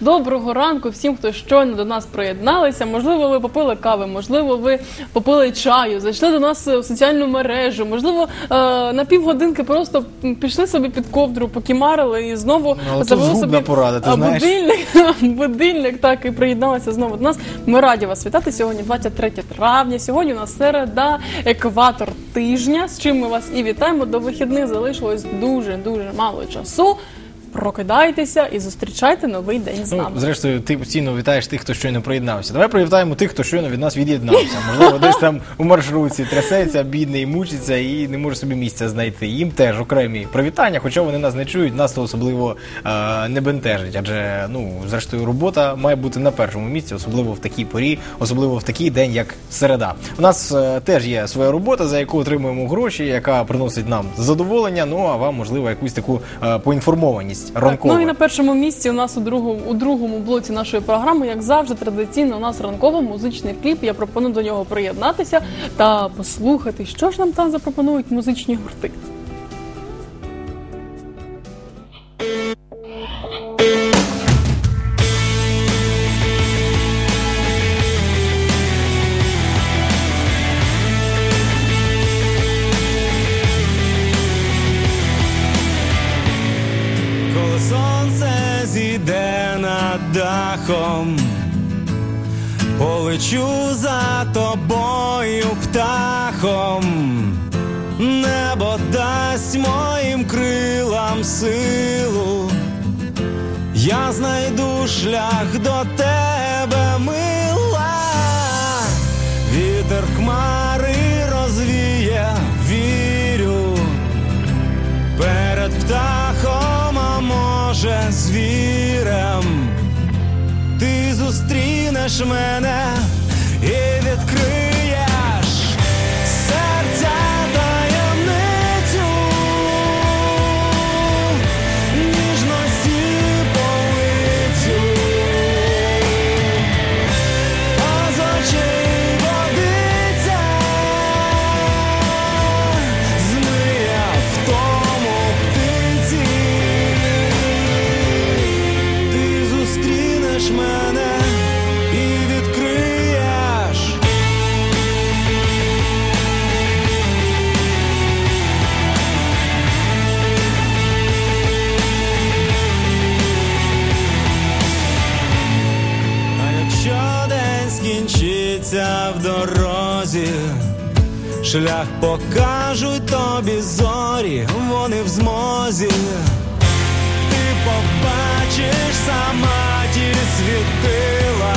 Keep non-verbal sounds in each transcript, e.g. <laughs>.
Доброго ранку всім, хто щойно до нас приєдналися. Можливо, ви попили кави, можливо, ви попили чаю, зайшли до нас у соціальну мережу, можливо, е, на півгодинки просто пішли собі під ковдру, покімарили і знову Ну, завели собі порада, ти е, знаєш. будильник, <laughs> будильник, так і приєдналися знову до нас. Ми раді вас вітати. Сьогодні 23 травня. Сьогодні у нас середа, екватор тижня. З чим ми вас і вітаємо. До вихідних залишилось дуже дуже мало часу. Прокидайтеся і зустрічайте новий день з Ну, зрештою, ти постійно вітаєш тих, хто щойно приєднався. Давай привітаємо тих, хто щойно від нас від'єднався. <laughs> Можливо, десь там у маршрутці трясеться, бідний, мучиться і не може собі місця знайти. Їм теж окремі привітання, хоча вони нас не чують, нас то особливо е, не бентежить. Адже ну, зрештою, робота має бути на першому місці, особливо в такій порі, особливо в такий день, як середа. У нас е, теж є своя робота, за яку отримуємо гроші, яка приносить нам задоволення. Ну а вам можливо якусь таку е, поінформованість Так, ранкову. ну і на першому місці у нас у другому у другому блоці нашої програми, як завжди, традиційно у нас ранково музичний кліп. Я пропоную до нього приєднатися та послухати, що ж нам там запропонують музичні гурти. Шлях до тебе, мила, вітер хмари розвіє, вірю. Перед птахом, а може звірем, ти зустрінеш мене і відкриєш скінчиться в дорозі, шлях покажуть тобі зорі, вони в змозі. Ти побачиш сама ті світила,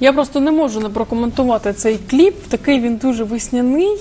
Я просто не можу не прокоментувати цей кліп. Такий він дуже весняний,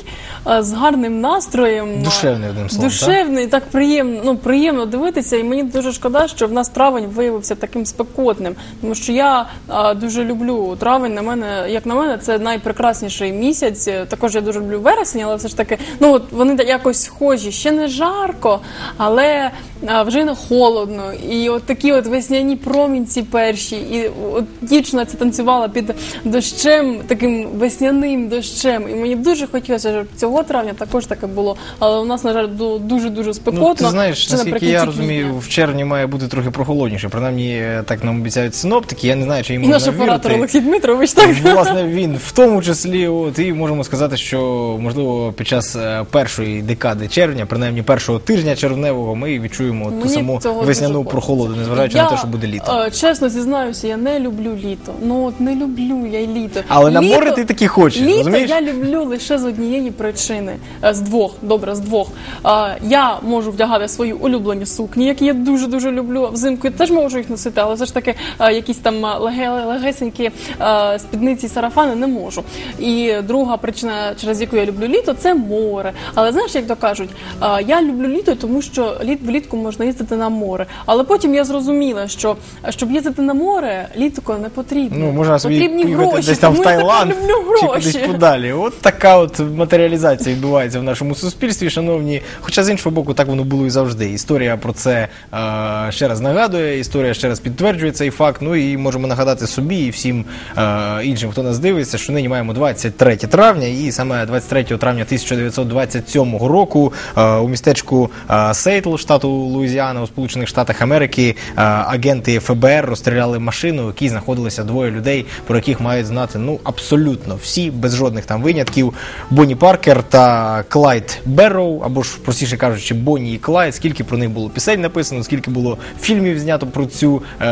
е, з гарним настроєм. Душевний, одним словом, Душевний, так приємно, ну, приємно дивитися. І мені дуже шкода, що в нас травень виявився таким спекотним. Тому що я а, дуже люблю травень. На мене, як на мене, це найпрекрасніший місяць. Е, Також я дуже люблю вересень, але все ж таки, ну от вони якось схожі. Ще не жарко, але а, вже й не холодно. І от такі от весняні промінці перші. І от дівчина це танцювала під дощем, таким весняним дощем. І мені дуже хотілося, щоб цього травня також таке було. Але у нас, на жаль, було дуже-дуже спекотно. Ну, ти знаєш, ще наскільки я розумію, в червні має бути трохи прохолодніше. Принаймні, е, так нам обіцяють синоптики. Я не знаю, чи їм І можна наш оператор вірити. Олексій Дмитрович так. Власне, він в тому числі, от і можемо сказати, що можливо під час е, першої декади червня, принаймні першого тижня червневого, ми відчуємо от ту Мені саму цього весняну прохолоду, незважаючи я, на те, що буде літо. е, чесно зізнаюся, я не люблю літо. Ну от не люблю я й літо. Але на море ти таки хочеш, Літо розумієш? я люблю лише з однієї причини. Е, З двох, добре, з двох. Е, Я можу вдягати свої улюблені сукні, які я дуже дуже люблю. Взимку я теж можу їх носити, але все ж таки е, якісь там е, леге- легесенькі е, спідниці і сарафани не можу. І друга причина, через яку я люблю літо, це море. Але знаєш, як то кажуть, е, я люблю літо, тому що літ влітку можна їздити на море. Але потім я зрозуміла, що е, щоб їздити на море, літко не потрібно. Ну, можна собі Потрібні гроші, десь там в Таїланд чи кудись подалі. От така от матеріалізація відбувається в нашому суспільстві, шановні. Хоча з іншого боку, так воно було і завжди. Історія про це е, ще раз нагадує, історія ще раз підтверджує цей факт. Ну і можемо нагадати собі і всім е, іншим, хто нас дивиться, що нині маємо 23 травня, і саме 23 травня 1927 року е, у містечку е, Сейтл, штату Луїзіана, у Сполучених Штатах Америки, е, агенти ФБР розстріляли машину, в якій знаходилося двоє людей, про яких мають знати ну абсолютно всі, без жодних там винятків. Бонні Паркер та Клайд Берроу, або ж простіше кажучи, Бонні і Клайд. Скільки про них було пісень написано, скільки було фільмів знято про цю е,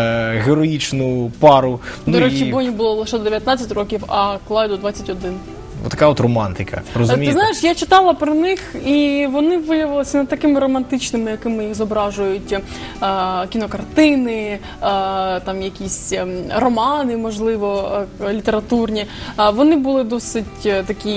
героїчну пару. До ну, речі, і Боні було лише 19 років, а Клайду 21. Така от романтика. Е, Розумієте? Ти знаєш, я читала про них, і вони виявилися не такими романтичними, якими їх зображують е, кінокартини, е, там якісь ем, романи, можливо, е, літературні. А вони були досить е, такі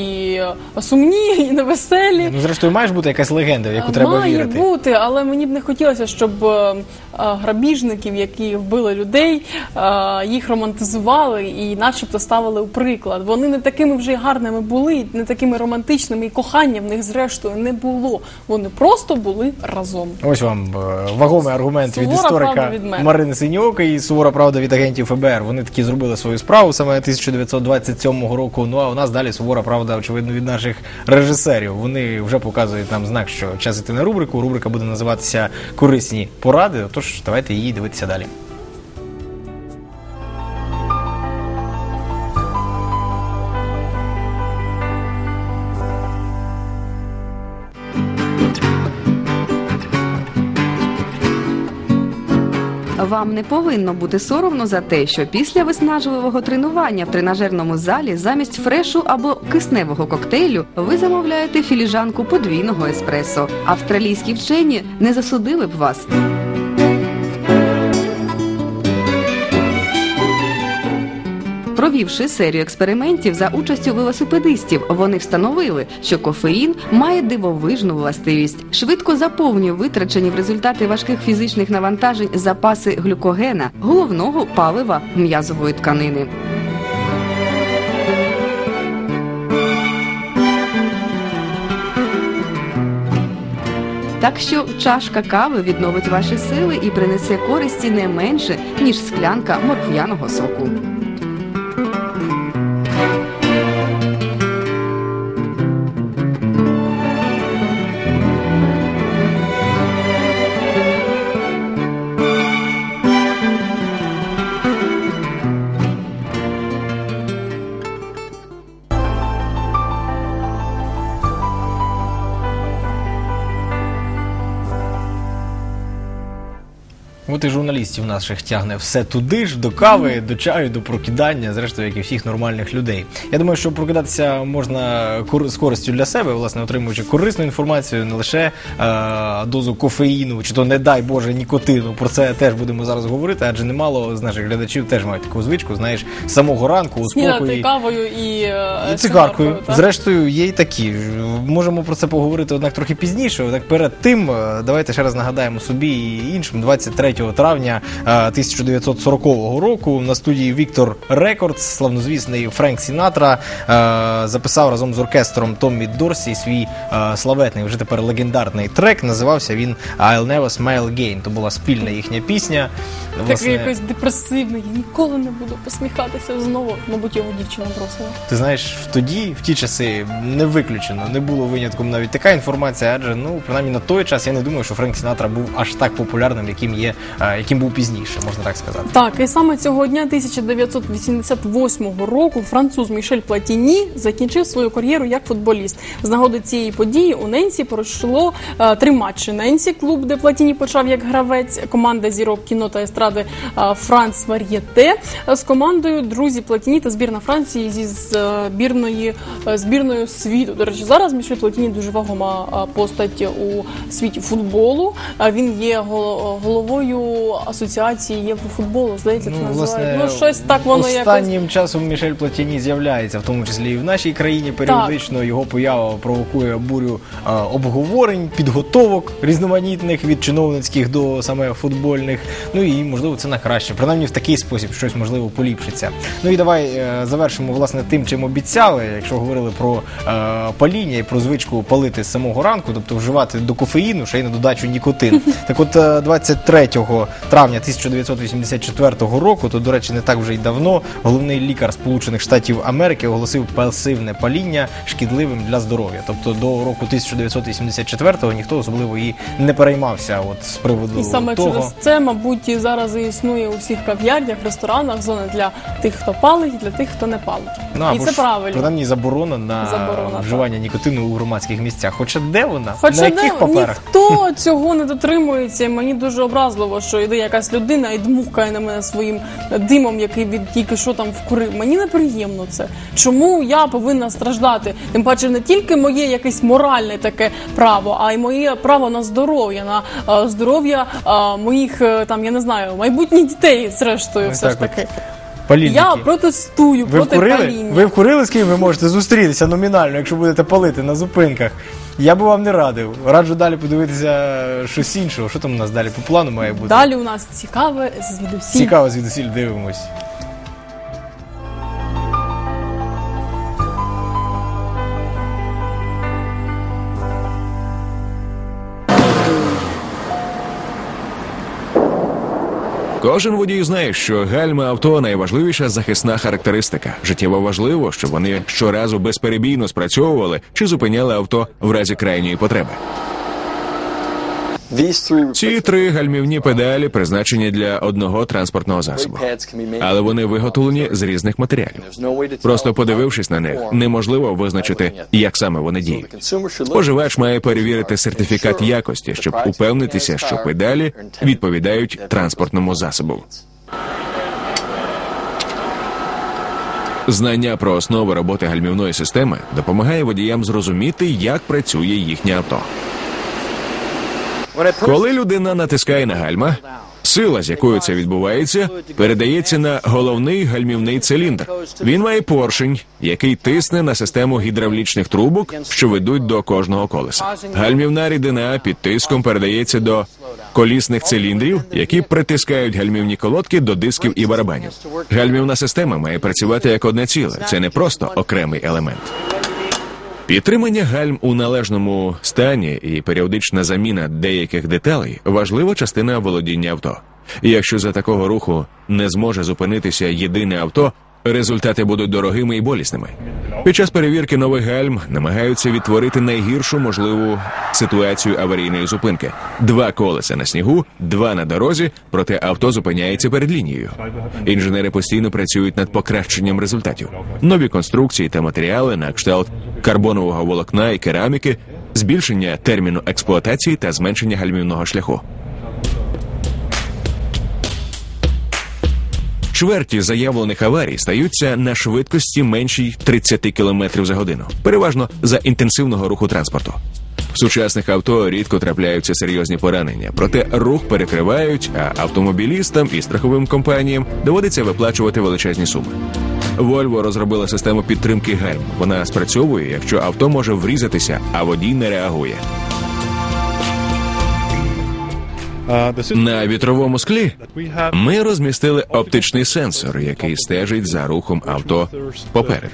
е, сумні <laughs> і невеселі. Ну, зрештою, має ж бути якась легенда, в яку треба Має вірити. бути, але мені б не хотілося, щоб е, е, грабіжників, які вбили людей, е, їх романтизували і начебто ставили у приклад. Вони не такими вже й гарними були, не такими романтичними, і кохання в них зрештою не було. Вони просто були разом. Ось вам е, вагомий аргумент від історика від. Марини Синьок і сувора правда від агентів ФБР. Вони таки зробили свою справу саме 1927 року. Ну а у нас далі сувора правда, очевидно, від наших режисерів. Вони вже показують нам знак, що час іти на рубрику. Рубрика буде називатися Корисні поради. Тож давайте її дивитися далі. Вам не повинно бути соромно за те, що після виснажливого тренування в тренажерному залі замість фрешу або кисневого коктейлю ви замовляєте філіжанку подвійного еспресо. Австралійські вчені не засудили б вас. Провівши серію експериментів за участю велосипедистів, вони встановили, що кофеїн має дивовижну властивість, швидко заповнює витрачені в результаті важких фізичних навантажень запаси глюкогена, головного палива м'язової тканини. Так що чашка кави відновить ваші сили і принесе користі не менше, ніж склянка морквяного соку. От і журналістів наших тягне все туди ж, до кави, до чаю, до прокидання, зрештою, як і всіх нормальних людей. Я думаю, що прокидатися можна кор- з користю для себе, власне, отримуючи корисну інформацію, не лише е, дозу кофеїну, чи то не дай Боже нікотину. Про це теж будемо зараз говорити, адже немало з наших глядачів теж мають таку звичку, знаєш, з самого ранку у Снідати кавою і, е, І цигаркою. так? Зрештою, є й такі. Можемо про це поговорити однак трохи пізніше. Однак перед тим, е, давайте ще раз нагадаємо собі і іншим 23 травня е, 1940 року на студії Віктор Рекордс славнозвісний Френк Сінатра е, записав разом з оркестром Томмі Дорсі свій е, славетний, вже тепер легендарний трек. Називався він I'll Never Smile Again. То була спільна їхня пісня. Такий якийсь депресивний, я ніколи не буду посміхатися знову. Мабуть, його дівчина бросила. Ти знаєш, тоді, в ті часи, не виключено, не було винятком навіть така інформація, адже ну принаймні на той час я не думаю, що Френк Сінатра був аж так популярним, яким є, е, яким був пізніше, можна так сказати. Так, і саме цього дня 1988 року француз Мішель Платіні закінчив свою кар'єру як футболіст. З нагоди цієї події у Ненсі пройшло е, три матчі. Ненсі, клуб, де Платіні почав як гравець, команда зірок кіно та естради е, Франц Вар'єте з командою друзі Платіні та збірна Франції зі збірної е, збірною світу. До речі, зараз Мішель Платіні дуже вагома е, постать у світі футболу. Е, Він є гол- головою асоціації Єврофутболу. Здається, це називають. Ну щось так воно якось. останнім часом Мішель Платіні з'являється, в тому числі і в нашій країні. Періодично його поява провокує бурю е, обговорень, підготовок різноманітних від чиновницьких до саме футбольних. Ну і можливо це на краще. Принаймні в такий спосіб щось можливо поліпшиться. Ну і давай е, завершимо власне тим, чим обіцяли. Якщо говорили про е, паління і про звичку палити з самого ранку, тобто вживати до кофеїну, ще й на додачу нікотин. <laughs> Так от е, 23 травня 1984 року, то до речі, не так вже й давно, головний лікар Сполучених Штатів Америки оголосив пасивне паління шкідливим для здоров'я. Тобто до року 1984-го ніхто особливо і не переймався. От з приводу І саме того. через це, мабуть, і зараз і існує у всіх кав'ярнях, ресторанах зона для тих, хто палить, і для тих, хто не палить. Ну, і це ж, правильно. Принаймні заборона на Заборона, вживання нікотину у громадських місцях. Хоча де вона? Хоча на яких не, паперах? ніхто цього не дотримується, мені дуже образливо, що йде якась людина і дмухкає на мене своїм димом, який він тільки що там вкурив. Мені неприємно це. Чому я повинна страждати? Тим паче не тільки моє якесь моральне таке право, а й моє право на здоров'я, на е, здоров'я е, моїх е, там, я не знаю, майбутніх дітей, зрештою, все ж таки. Палільники. Я протестую Ви проти вкурили? паління. Ви вкурили, з ким ви можете зустрітися номінально, якщо будете палити на зупинках. Я би вам не радив. Раджу далі подивитися щось іншого. Що там у нас далі по плану має бути? Далі у нас цікаве звідусіль. Цікаво звідусіль дивимось. Кожен водій знає, що гальма авто найважливіша захисна характеристика. Життєво важливо, щоб вони щоразу безперебійно спрацьовували чи зупиняли авто в разі крайньої потреби. Ці три гальмівні педалі призначені для одного транспортного засобу, але вони виготовлені з різних матеріалів. Просто подивившись на них, неможливо визначити, як саме вони діють. Споживач має перевірити сертифікат якості, щоб упевнитися, що педалі відповідають транспортному засобу. Знання про основи роботи гальмівної системи допомагає водіям зрозуміти, як працює їхнє авто. Коли людина натискає на гальма, сила, з якою це відбувається, передається на головний гальмівний циліндр. Він має поршень, який тисне на систему гідравлічних трубок, що ведуть до кожного колеса. Гальмівна рідина під тиском передається до колісних циліндрів, які притискають гальмівні колодки до дисків і барабанів. Гальмівна система має працювати як одне ціле. Це не просто окремий елемент. Підтримання гальм у належному стані і періодична заміна деяких деталей важлива частина володіння авто. Якщо за такого руху не зможе зупинитися єдине авто, результати будуть дорогими і болісними. Під час перевірки нових гальм намагаються відтворити найгіршу можливу ситуацію аварійної зупинки: два колеса на снігу, два на дорозі, проте авто зупиняється перед лінією. Інженери постійно працюють над покращенням результатів. Нові конструкції та матеріали на кшталт карбонового волокна і кераміки, збільшення терміну експлуатації та зменшення гальмівного шляху. Чверті заявлених аварій стаються на швидкості меншій 30 км за годину, переважно за інтенсивного руху транспорту. В сучасних авто рідко трапляються серйозні поранення, проте рух перекривають, а автомобілістам і страховим компаніям доводиться виплачувати величезні суми. Volvo розробила систему підтримки гальм. Вона спрацьовує, якщо авто може врізатися, а водій не реагує. На вітровому склі ми розмістили оптичний сенсор, який стежить за рухом авто попереду.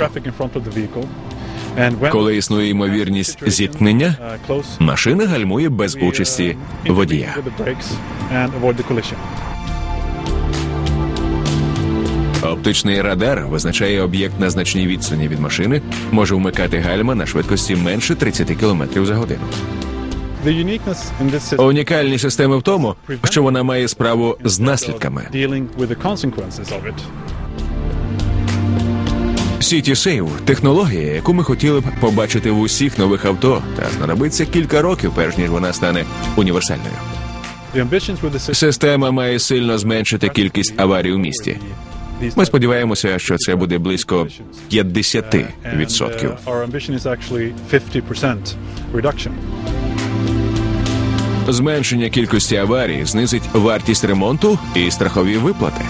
Коли існує ймовірність зіткнення, машина гальмує без участі водія. Оптичний радар визначає об'єкт на значній відстані від машини, може вмикати гальма на швидкості менше 30 км за годину. Унікальність системи в тому, що вона має справу з наслідками. City Save – технологія, яку ми хотіли б побачити в усіх нових авто, та знадобиться кілька років, перш ніж вона стане універсальною. Система має сильно зменшити кількість аварій у місті. Ми сподіваємося, що це буде близько 50%. Зменшення кількості аварій знизить вартість ремонту і страхові виплати.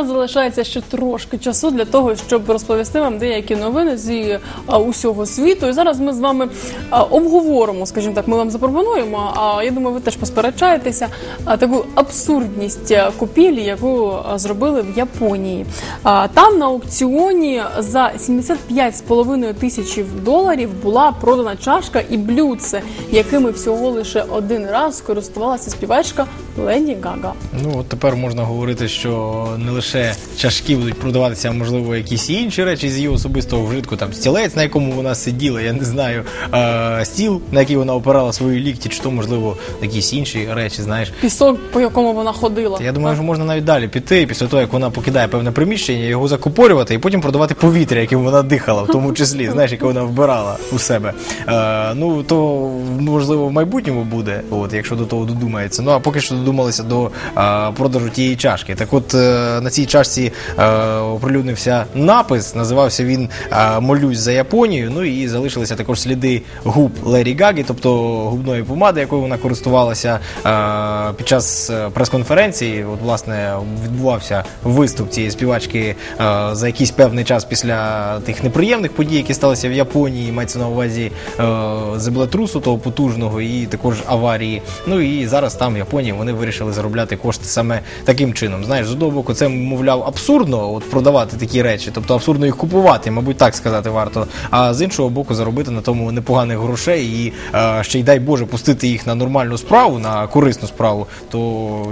Нас залишається ще трошки часу для того, щоб розповісти вам деякі новини зі а, усього світу. І зараз ми з вами а, обговоримо, скажімо так, ми вам запропонуємо. А я думаю, ви теж посперечаєтеся а, таку абсурдність купівлі, яку зробили в Японії. Там на аукціоні за 75,5 тисячів доларів була продана чашка і блюдце, якими всього лише один раз користувалася співачка Леді Гага. Ну от тепер можна говорити, що не лише чашки будуть продаватися, а можливо якісь інші речі з її особистого вжитку, там стілець, на якому вона сиділа, я не знаю, а, стіл, на який вона опирала свої лікті, чи то можливо якісь інші речі, знаєш. Пісок, по якому вона ходила. Я думаю, що можна навіть далі піти після того, як вона покидає певне приміщення, його закупорювати і потім продавати повітря, яким вона дихала, в тому числі, <laughs> знаєш, яке вона вбирала у себе. Е, ну то можливо в майбутньому буде, от якщо до того додумається. Ну а поки що додумалися до е, продажу тієї чашки. Так, от е, на цій чашці е, оприлюднився напис, називався він е, Молюсь за Японію. Ну і залишилися також сліди губ Лері Гаги, тобто губної помади, якою вона користувалася е, під час прес-конференції. От, власне, відбувався виступ цієї співачки за якийсь певний час після тих неприємних подій, які сталися в Японії, мається на увазі землетрусу того потужного і також аварії. Ну і зараз там в Японії вони вирішили заробляти кошти саме таким чином. Знаєш, з одного боку, це мовляв абсурдно от продавати такі речі, тобто абсурдно їх купувати, мабуть, так сказати варто. А з іншого боку, заробити на тому непоганих грошей і е, ще й дай Боже пустити їх на нормальну справу, на корисну справу, то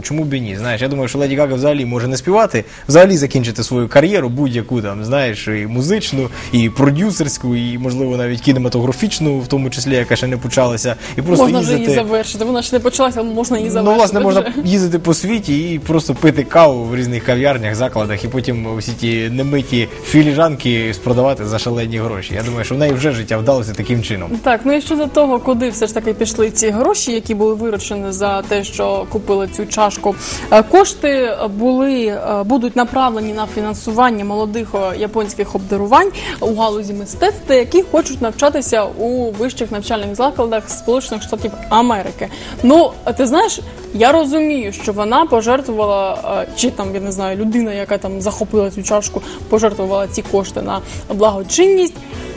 чому б і ні? Знаєш, я думаю, що Леді Гага взагалі може не співати, взагалі закінчити свою кар'єру, будь-яку там, знаєш, і музичну, і продюсерську, і можливо навіть кінематографічну, в тому числі, яка ще не почалася, і просто можна їздити. її завершити. Вона ще не почалася, але можна її завершити. Ну, власне, можна їздити по світі і просто пити каву в різних кав'ярнях, закладах, і потім всі ті немиті філіжанки спродавати за шалені гроші. Я думаю, що в неї вже життя вдалося таким чином. Так, ну і щодо того, куди все ж таки пішли ці гроші, які були виручені за те, що купили цю чашку. Е, Кошти були е, будуть направлені на фінансування молодих е, японських обдарувань у галузі мистецтва, які хочуть навчатися у вищих навчальних закладах Сполучених Штатів Америки. Ну, ти знаєш, я розумію, що вона пожертвувала, чи там я не знаю, людина, яка там захопила цю чашку, пожертвувала ці кошти на благочинність.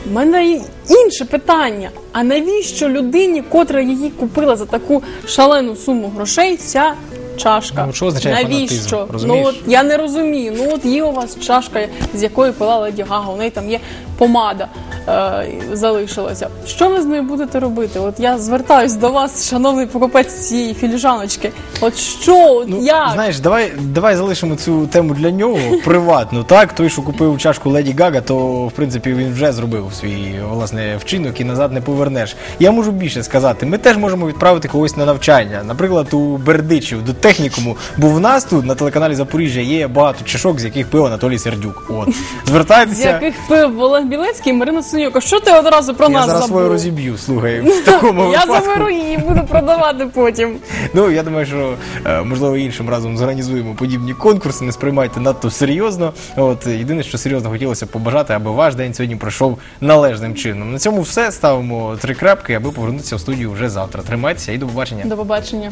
У мене інше питання: а навіщо людині, котра її купила за таку шалену суму грошей, ця чашка? Ну, що означає навіщо? фанатизм, розумієш? Ну от я не розумію. Ну от є у вас чашка, з якої пила Леді Гага, у неї там є помада е, залишилася. Що ви з нею будете робити? От я звертаюсь до вас, шановний покупець цієї філіжаночки. От що, от Ну, як? знаєш, давай, давай залишимо цю тему для нього <laughs> приватну. Так, той, що купив чашку Леді Гага, то в принципі він вже зробив свій власне вчинок і назад не повернеш. Я можу більше сказати. Ми теж можемо відправити когось на навчання, наприклад, у Бердичів до технікуму. Бо в нас тут на телеканалі Запоріжжя є багато чашок, з яких пив Анатолій Сердюк. От З яких пив Олег Білецький і Марина Синюк. А Що ти одразу про Я нас зараз свою забув? розіб'ю, слухай, в <laughs> такому Я випадку. заберу її, буду продавати потім. Ну я думаю, що е, можливо іншим разом зорганізуємо подібні конкурси. Не сприймайте надто серйозно. От єдине, що серйозно хотілося б побажати, аби ваш день сьогодні пройшов належним чином. На цьому все ставимо три крапки, аби повернутися в студію вже завтра. Тримайтеся і до побачення. До побачення.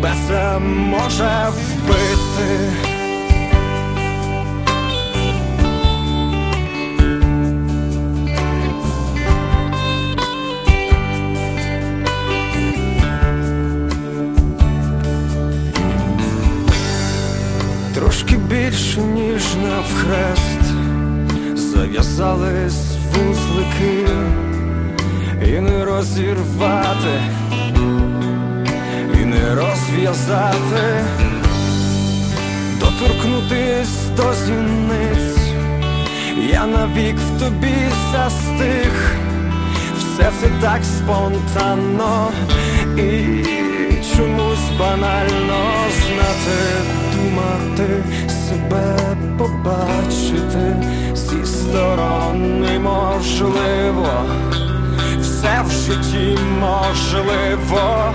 тебе може вбити. Трошки більше, ніж навхрест, зав'язались вузлики і не розірвати, розв'язати, доторкнутись до зіниць, я навік в тобі застиг, все це так спонтанно. І чомусь банально знати, думати, себе побачити. Зі сторони можливо, все в житті можливо,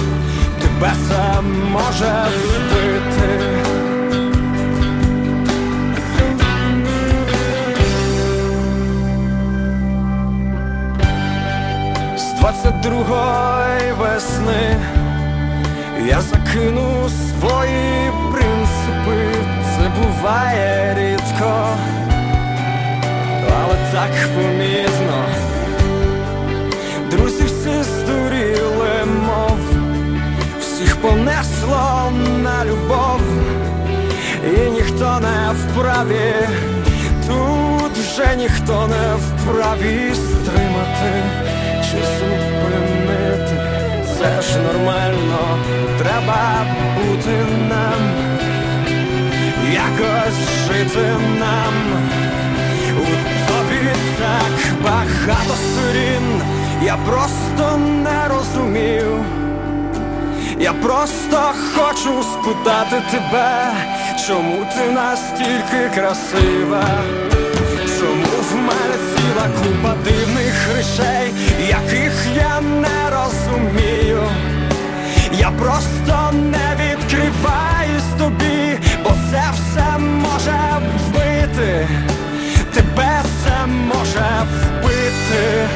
це може вбити. З 22-ї весни я закину свої принципи, це буває рідко, але так помітно. Не тут вже ніхто не вправі стримати чи зупинити. Це ж нормально, треба бути нам, якось жити нам. У тобі так багато сторін, я просто не розумію. Я просто хочу спитати тебе, чому ти настільки красива, чому в мене ціла купа дивних речей, яких я не розумію. Я просто не відкриваюсь тобі, бо це все може вбити, тебе це може вбити.